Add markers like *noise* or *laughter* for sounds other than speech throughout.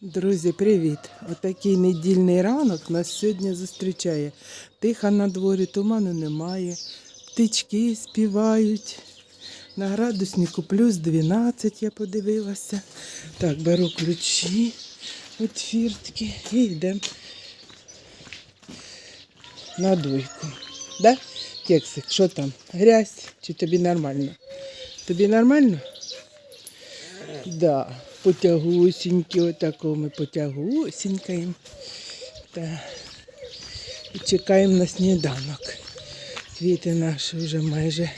Друзі, привіт! Отакий недільний ранок нас сьогодні зустрічає. Тихо на дворі, туману немає, птички співають. На градуснику плюс 12 я подивилася. Так, беру ключі від фіртки і йдемо на дойку. Да? Кексик, що там? Грязь? Чи тобі нормально? Тобі нормально? Да, потягусінькі, отако ми потягусінькаємо. І чекаємо на сніданок. Квіти наші вже майже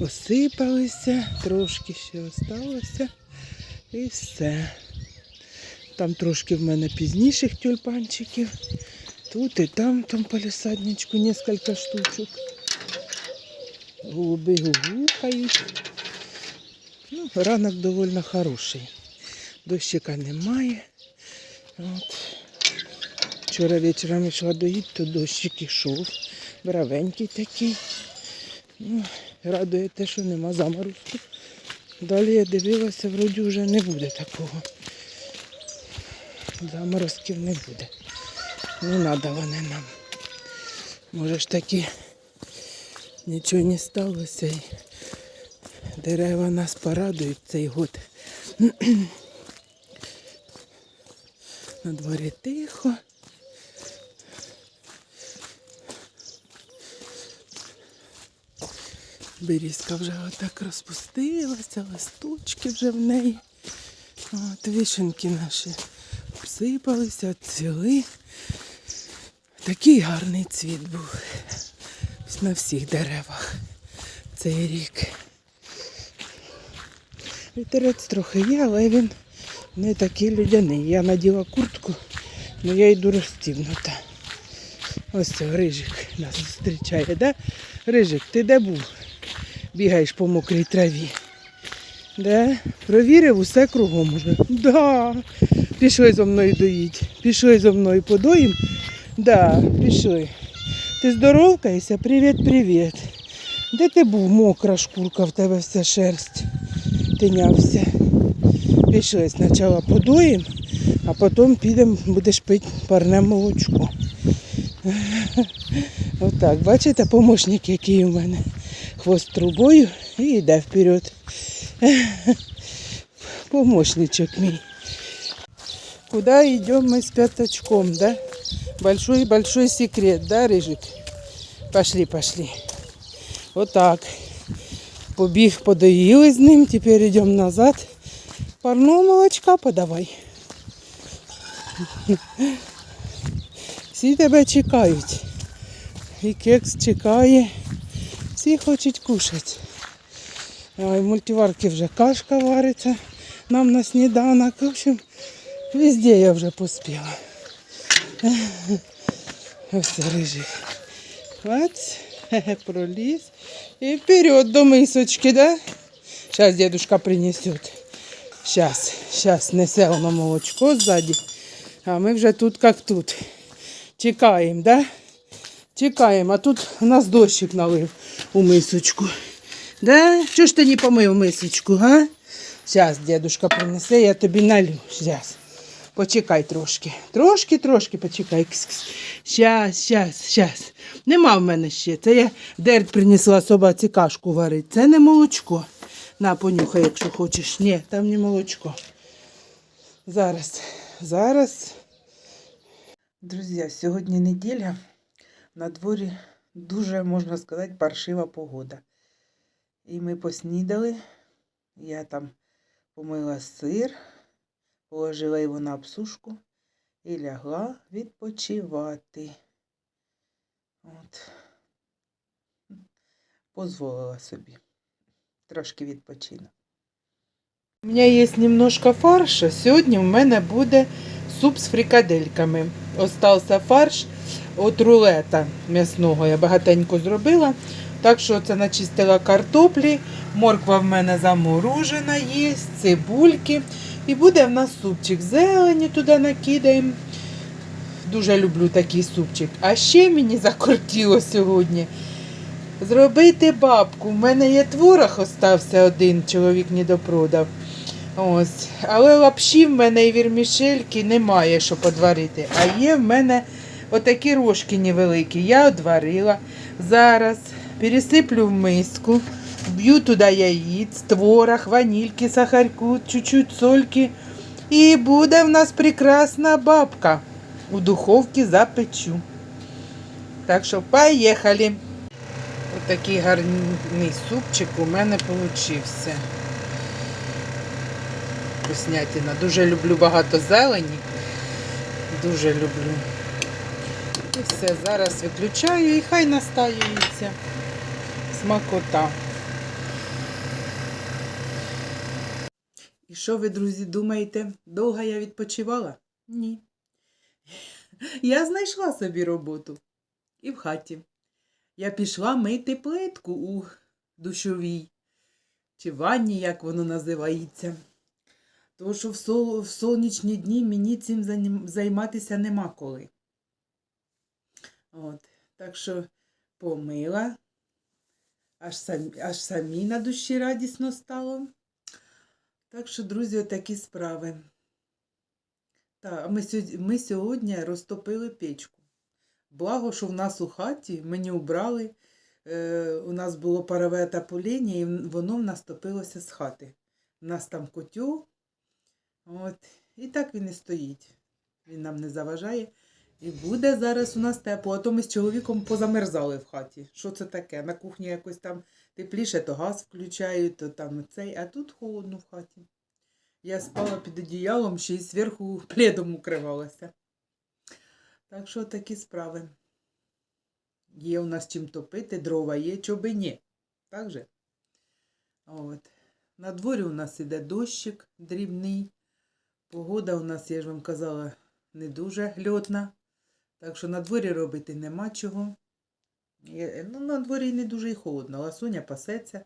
осипалися, трошки ще осталося. І все. Там трошки в мене пізніших тюльпанчиків. Тут і там, тому полісадничку, несколько штучок. Голуби гукають. Ну, ранок доволі хороший. Дощика немає. От. Вчора вечором йшла доїть, то дощик ішов. Бравенький такий. Ну, радує те, що нема заморозку. Далі я дивилася, вроді вже не буде такого. Заморозків не буде. Не треба вони нам. Може ж таки нічого не сталося. Дерева нас порадують цей год. *clears throat* На дворі тихо. Берізка вже отак розпустилася, листочки вже в неї. От вишеньки наші обсипалися, цвіли. Такий гарний цвіт був на всіх деревах цей рік. Вітерець трохи є, але він не такий людяний. Я наділа куртку, але я йду розстібнута. Ось це Рижик нас зустрічає, да? Рижик, ти де був? Бігаєш по мокрій траві. Да? Провірив усе кругом уже. Да. Пішли зо мною доїть. Пішли зо мною подоїм. Да, пішли. Ти здоровкаєшся? Привіт, привіт. Де ти був? Мокра шкурка в тебе вся шерсть тинявся. Пішли спочатку подоїм, а потім підемо, будеш пити парне молочко. *laughs* Отак, бачите, помощник, який у мене. Хвост трубою і йде вперед. *laughs* Помощничок мій. Куда идем мы с пятачком, да? Большой-большой секрет, да, Рыжик? Пошли, пошли. Вот так. Побіг, подоїли з ним, тепер йдемо назад. Парного молочка подавай. Всі тебе чекають. І кекс чекає. Всі хочуть кушати. А в мультиварці вже кашка вариться нам на сніданок. В общем, везде я вже поспіла. Ось рижик. Бац, *laughs* проліз. И вперед до мисочки, да? Сейчас дедушка принесет. Сейчас, сейчас несе воно молочко сзади. А ми вже тут як тут. Чекаємо, да? Чекаємо, а тут у нас дощик налив у мисочку. Да? Чого ж ти не помив мисочку, га? Зараз дедушка принесе, я тобі налю. Зараз. Почекай трошки. Трошки, трошки почекай. Кс-кс. Щас, щас. Нема в мене ще. Це я дерть принесла собаці кашку варити. Це не молочко. На, понюхай, якщо хочеш. Ні, там не молочко. Зараз, зараз. Друзі, сьогодні неділя. На дворі дуже, можна сказати, паршива погода. І ми поснідали. Я там помила сир, положила його на обсушку і лягла відпочивати. От. Позволила собі. Трошки відпочину. У мене є немножко фаршу. Сьогодні в мене буде суп з фрикадельками. Остався фарш від рулета м'ясного. Я багатенько зробила. Так що це начистила картоплі. Морква в мене заморожена є, цибульки. І буде в нас супчик. Зелені туди накидаємо. Дуже люблю такий супчик. А ще мені закортіло сьогодні зробити бабку. У мене є творог, остався один, чоловік не допродав. Ось. Але лапші в мене і вірмішельки немає, що подварити. А є в мене отакі рожки невеликі. Я одварила. Зараз пересиплю в миску, вб'ю туди яїць, творог, ванільки, сахарку, чуть-чуть сольки. І буде в нас прекрасна бабка. У духовці запечу. Так що поїхали. Отакий гарний супчик у мене получився. Вкуснятина. Дуже люблю багато зелені. Дуже люблю. І все, зараз виключаю і хай настаюється. Смакота. І що ви, друзі, думаєте? Довго я відпочивала? Ні. Я знайшла собі роботу. І в хаті. Я пішла мити плитку у душовій, чи ванні, як воно називається. Тому що в, сол, в сонячні дні мені цим займатися нема коли. От. Так що помила, аж, сам, аж самі на душі радісно стало. Так що, друзі, отакі справи. Так, а ми, сьогодні, ми сьогодні розтопили печку. Благо, що в нас у хаті мені убрали. Е, у нас було парове отоплення, і воно в нас топилося з хати. У нас там котел. От. І так він і стоїть. Він нам не заважає. І буде зараз у нас тепло, а то ми з чоловіком позамерзали в хаті. Що це таке? На кухні якось там тепліше, то газ включають, то там цей, а тут холодно в хаті. Я спала під одіялом, ще й зверху пледом укривалася. Так що такі справи. Є у нас чим топити, дрова є, чоби ні. Так же? От. На дворі у нас іде дощик дрібний. Погода у нас, я ж вам казала, не дуже льотна. Так що на дворі робити нема чого. Ну, на дворі не дуже і холодно. Ласуня пасеться,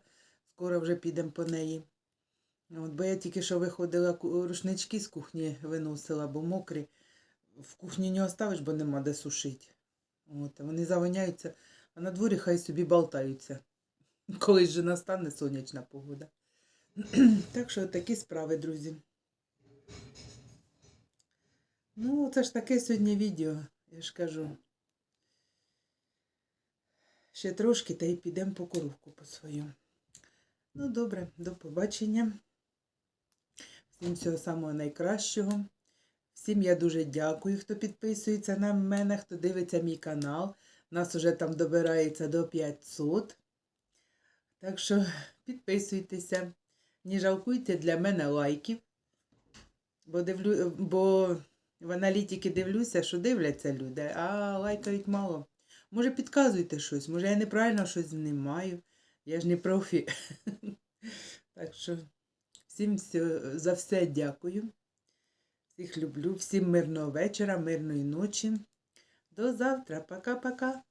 скоро вже підемо по неї. От, бо я тільки що виходила, рушнички з кухні виносила, бо мокрі. В кухні не оставиш, бо нема де сушити. От, вони завоняються, а на дворі хай собі болтаються. *laughs* Колись же настане сонячна погода. *clears throat* так що такі справи, друзі. Ну, це ж таке сьогодні відео, я ж кажу. Ще трошки та й підемо по коровку по свою. Ну, добре, до побачення. Всім всього самого найкращого. Всім я дуже дякую, хто підписується на мене, хто дивиться мій канал. Нас уже там добирається до 500. Так що підписуйтеся. Не жалкуйте для мене лайків. Бо, дивлю, бо в аналітики дивлюся, що дивляться люди, а лайкають мало. Може, підказуйте щось, може я неправильно щось знімаю. Я ж не профі. *laughs* Так що всім за все дякую. Всіх люблю, всім мирного вечора, мирної ночі. До завтра. Пока-пока.